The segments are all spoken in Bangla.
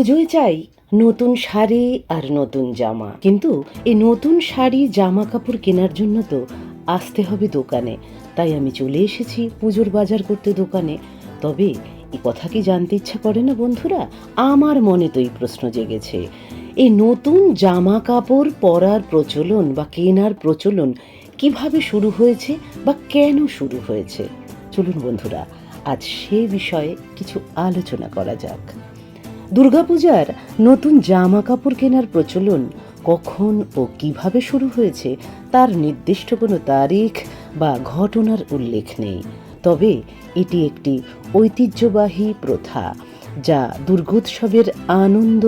পুজোয় চাই নতুন শাড়ি আর নতুন জামা। কিন্তু এই নতুন শাড়ি, জামা কাপড় কেনার জন্য তো আসতে হবে দোকানে। তাই আমি চলে এসেছি পুজোর বাজার করতে দোকানে। তবে এই কথা কি জানতে ইচ্ছা করে না বন্ধুরা? আমার মনে তো এই প্রশ্ন জেগেছে। এই নতুন জামা কাপড় পরার প্রচলন বা কেনার প্রচলন কীভাবে শুরু হয়েছে বা কেন শুরু হয়েছে? চলুন বন্ধুরা, আজ সে বিষয়ে কিছু আলোচনা করা যাক। দুর্গাপূজার নতুন জামা কাপড় কেনার প্রচলন কখন ও কীভাবে শুরু হয়েছে তার নির্দিষ্ট কোনো তারিখ বা ঘটনার উল্লেখ নেই। তবে এটি একটি ঐতিহ্যবাহী প্রথা যা দুর্গোৎসবের আনন্দ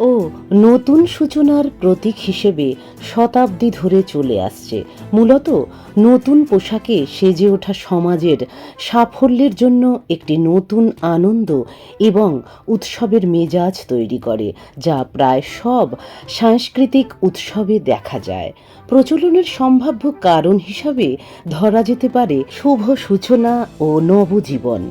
ও নতুন সূচনার প্রতীক হিসেবে শতাব্দী ধরে চলে আসছে। মূলত নতুন পোশাকে সেজে ওঠা সমাজের সাফল্যের জন্য একটি নতুন আনন্দ এবং উৎসবের মেজাজ তৈরি করে, যা প্রায় সব সাংস্কৃতিক উৎসবে দেখা যায়। প্রচলনের সম্ভাব্য কারণ হিসাবে ধরা যেতে পারে শুভ সূচনা ও নবজীবন।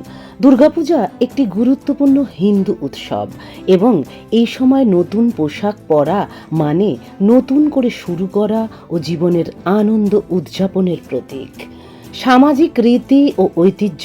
দুর্গাপূজা একটি গুরুত্বপূর্ণ হিন্দু উৎসব এবং এই সময় নতুন পোশাক পরা মানে নতুন করে শুরু করা ও জীবনের আনন্দ উদযাপনের প্রতীক। সামাজিক রীতি ও ঐতিহ্য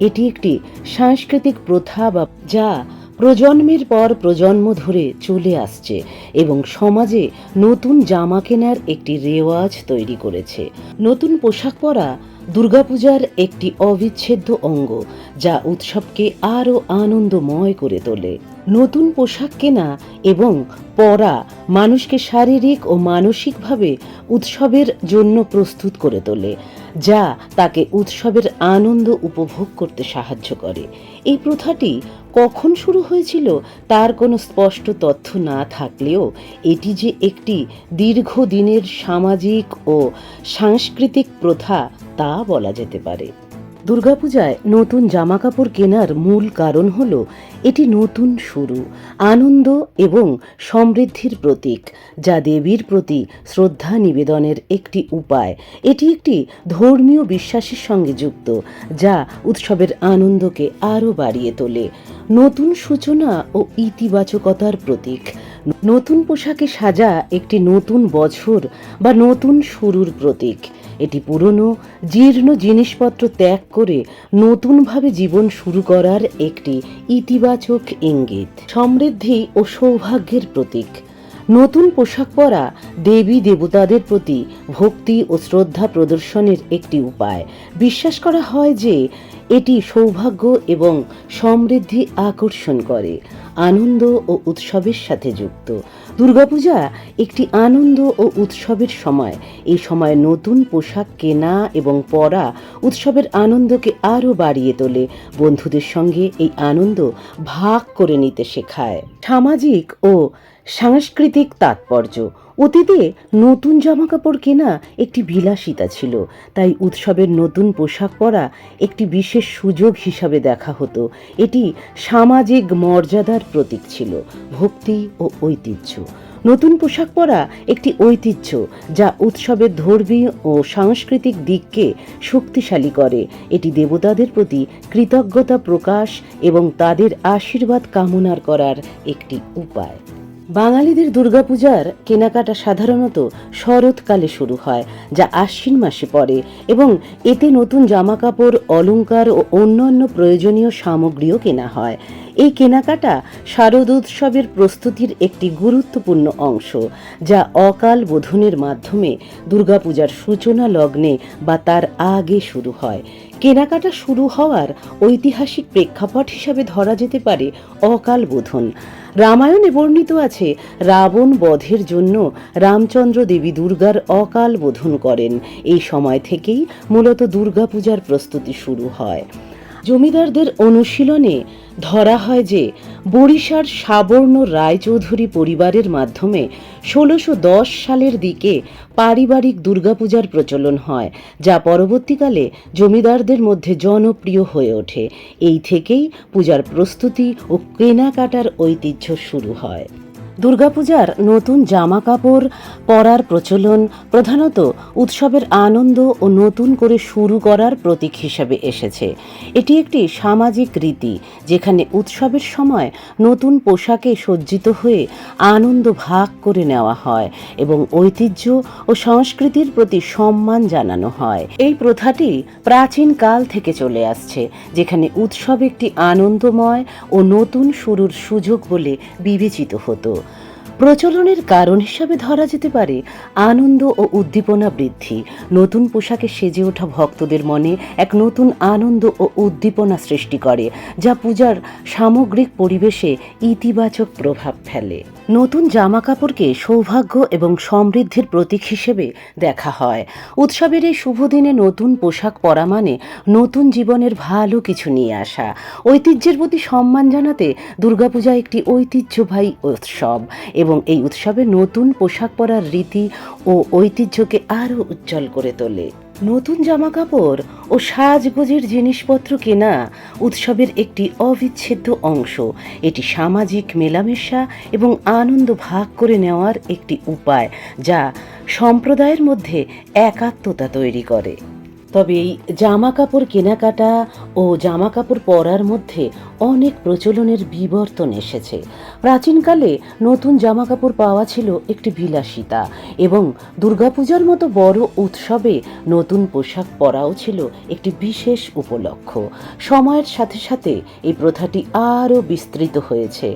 এটি একটি সাংস্কৃতিক প্রথা বা যা প্রজন্মের পর প্রজন্ম ধরে চলে আসছে এবং সমাজে নতুন জামা কেনার একটি রেওয়াজ তৈরি করেছে। নতুন পোশাক পরা দুর্গাপূজার একটি অবিচ্ছেদ্য অঙ্গ যা উৎসবকে আরও আনন্দময় করে তোলে। নতুন পোশাক কেনা এবং পরা মানুষকে শারীরিক ও মানসিকভাবে উৎসবের জন্য প্রস্তুত করে তোলে। যা তাকে উৎসবের আনন্দ উপভোগ করতে সাহায্য করে। এই প্রথাটি কখন শুরু হয়েছিল তার কোনো স্পষ্ট তথ্য না থাকলেও এটি যে একটি দীর্ঘদিনের সামাজিক ও সাংস্কৃতিক প্রথা তা বলা যেতে পারে। দুর্গাপূজায় নতুন জামা কাপড় কেনার মূল কারণ হল এটি নতুন শুরু, আনন্দ এবং সমৃদ্ধির প্রতীক, যা দেবীর প্রতি শ্রদ্ধা নিবেদনের একটি উপায়। এটি একটি ধর্মীয় বিশ্বাসের সঙ্গে যুক্ত, যা উৎসবের আনন্দকে আরও বাড়িয়ে তোলে। নতুন সূচনা ও ইতিবাচকতার প্রতীক। নতুন পোশাকে সাজা একটি নতুন বছর বা নতুন শুরুর প্রতীক। এটি পুরনো, জীর্ণ জিনিসপত্র ত্যাগ করে নতুনভাবে জীবন শুরু করার একটি ইতিবাচক ইঙ্গিত। সমৃদ্ধি ও সৌভাগ্যের প্রতীক। নতুন পোশাক পরা দেবী দেবতাদের প্রতি ভক্তি ও শ্রদ্ধা প্রদর্শনের একটি উপায়। বিশ্বাস করা হয় যে এটি সৌভাগ্য এবং সমৃদ্ধি আকর্ষণ করে, আনন্দ ও উৎসবের সাথে যুক্ত। দুর্গাপূজা একটি আনন্দ ও উৎসবের সময়। এই সময় নতুন পোশাক কেনা এবং পরা উৎসবের আনন্দকে আরও বাড়িয়ে তোলে। বন্ধুদের সঙ্গে এই আনন্দ ভাগ করে নিতে শেখায়। সামাজিক ও সাংস্কৃতিক তাৎপর্য। অতীতে নতুন জামাকাপড় কেনা একটি বিলাসিতা ছিল। তাই উৎসবের নতুন পোশাক পরা একটি বিশেষ সুযোগ হিসাবে দেখা হতো। এটি সামাজিক মর্যাদার প্রতীক ছিল, ভক্তি ও ঐতিহ্য। নতুন পোশাক পরা একটি ঐতিহ্য যা উৎসবের ধর্মীয় ও সাংস্কৃতিক দিককে শক্তিশালী করে। এটি দেবতাদের প্রতি কৃতজ্ঞতা প্রকাশ এবং তাদের আশীর্বাদ কামনার করার একটি উপায়। বাঙালিদের দুর্গাপূজার কেনাকাটা সাধারণত শরৎকালে শুরু হয়, যা আশ্বিন মাসে পড়ে এবং এতে নতুন জামাকাপড়, অলংকার ও অন্যান্য প্রয়োজনীয় সামগ্রীও কেনা হয়। এই কেনাকাটা শারদ উৎসবের প্রস্তুতির একটি গুরুত্বপূর্ণ অংশ, যা অকাল বোধনের মাধ্যমে দুর্গাপূজার সূচনা লগ্নে বা তার আগে শুরু হয়। কেনাকাটা শুরু হওয়ার ঐতিহাসিক প্রেক্ষাপট হিসাবে ধরা যেতে পারে অকাল বোধন। রামায়ণে বর্ণিত আছে, রাবণ বধের জন্য রামচন্দ্র দেবী দুর্গার অকাল বোধন করেন। এই সময় থেকেই মূলত দুর্গাপূজার প্রস্তুতি শুরু হয়। জমিদারদের অনুশীলনে ধরা হয় যে বরিশার সাবর্ণ রায়চৌধুরী পরিবারের মাধ্যমে ষোলোশো সালের দিকে পারিবারিক দুর্গাপূজার প্রচলন হয়, যা পরবর্তীকালে জমিদারদের মধ্যে জনপ্রিয় হয়ে ওঠে। এই থেকেই পূজার প্রস্তুতি ও কেনাকাটার ঐতিহ্য শুরু হয়। দুর্গাপূজার নতুন জামা কাপড় পরার প্রচলন, প্রধানত উৎসবের আনন্দ ও নতুন করে শুরু করার প্রতীক হিসেবে এসেছে। এটি একটি সামাজিক রীতি, যেখানে উৎসবের সময় নতুন পোশাকে সজ্জিত হয়ে আনন্দ ভাগ করে নেওয়া হয় এবং ঐতিহ্য ও সংস্কৃতির প্রতি সম্মান জানানো হয়। এই প্রথাটি প্রাচীন কাল থেকে চলে আসছে, যেখানে উৎসব একটি আনন্দময় ও নতুন শুরুর সুযোগ বলে বিবেচিত হতো। প্রচলনের কারণ হিসাবে ধরা যেতে পারে আনন্দ ও উদ্দীপনা বৃদ্ধি। নতুন পোশাকে সেজে ওঠা ভক্তদের মনে এক নতুন আনন্দ ও উদ্দীপনা সৃষ্টি করে, যা পূজার সামগ্রিক পরিবেশে ইতিবাচক প্রভাব ফেলে। নতুন জামা কাপড়কে সৌভাগ্য এবং সমৃদ্ধির প্রতীক হিসেবে দেখা হয়। উৎসবের এই শুভ দিনে নতুন পোশাক পরা মানে নতুন জীবনের ভালো কিছু নিয়ে আসা। ঐতিহ্যের প্রতি সম্মান জানাতে দুর্গাপূজা একটি ঐতিহ্যবাহী উৎসব এবং এই উৎসবে নতুন পোশাক পরার রীতি ও ঐতিহ্যকে আরও উজ্জ্বল করে তোলে। নতুন জামা কাপড় ও সাজগোজের জিনিসপত্র কেনা উৎসবের একটি অবিচ্ছেদ্য অংশ। এটি সামাজিক মেলামেশা এবং আনন্দ ভাগ করে নেওয়ার একটি উপায়, যা সম্প্রদায়ের মধ্যে একাত্মতা তৈরি করে। তবে এই জামা কাপড় কেনাকাটা ও জামা কাপড় পরার মধ্যে অনেক প্রচলনের বিবর্তন এসেছে। প্রাচীনকালে নতুন জামা কাপড় পাওয়া ছিল একটি বিলাসিতা এবং দুর্গাপূজার মতো বড় উৎসবে নতুন পোশাক পরাও ছিল একটি বিশেষ উপলক্ষ। সময়ের সাথে সাথে এই প্রথাটি আরও বিস্তৃত হয়েছে।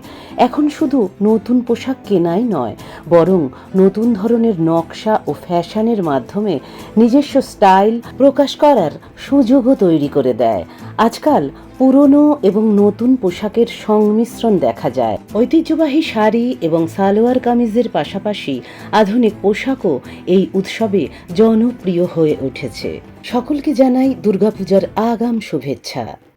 এখন শুধু নতুন পোশাক কেনাই নয় বরং নতুন ধরনের নকশা ও ফ্যাশনের মাধ্যমে নিজস্ব স্টাইল প্রকাশ করার সুযোগও তৈরি করে দেয়। আজকাল পুরনো এবং নতুন পোশাকের সংমিশ্রণ দেখা যায়। ঐতিহ্যবাহী শাড়ি এবং সালোয়ার কামিজের পাশাপাশি আধুনিক পোশাকও এই উৎসবে জনপ্রিয় হয়ে উঠেছে। সকলকে জানাই দুর্গাপূজার আগাম শুভেচ্ছা।